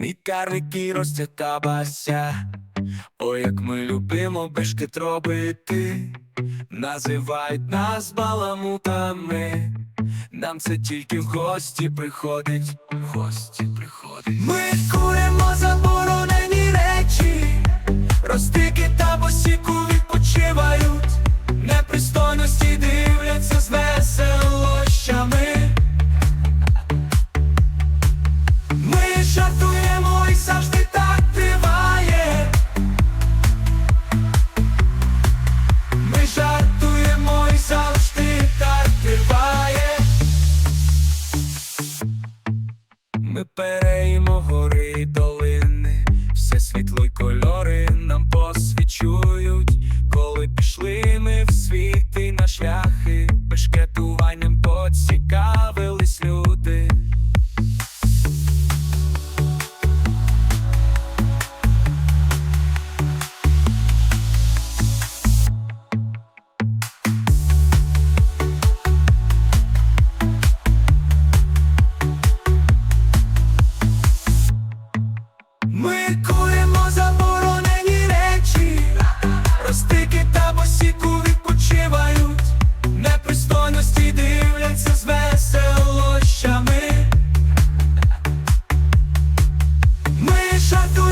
Мікарники ростять та бася. Ой, як ми любимо бешкет робити, називають нас баламутами. Нам це тільки в гості приходить, в гості приходить. Ми ми переймо гори долини, все світло й кольори нам посвічують. Shut the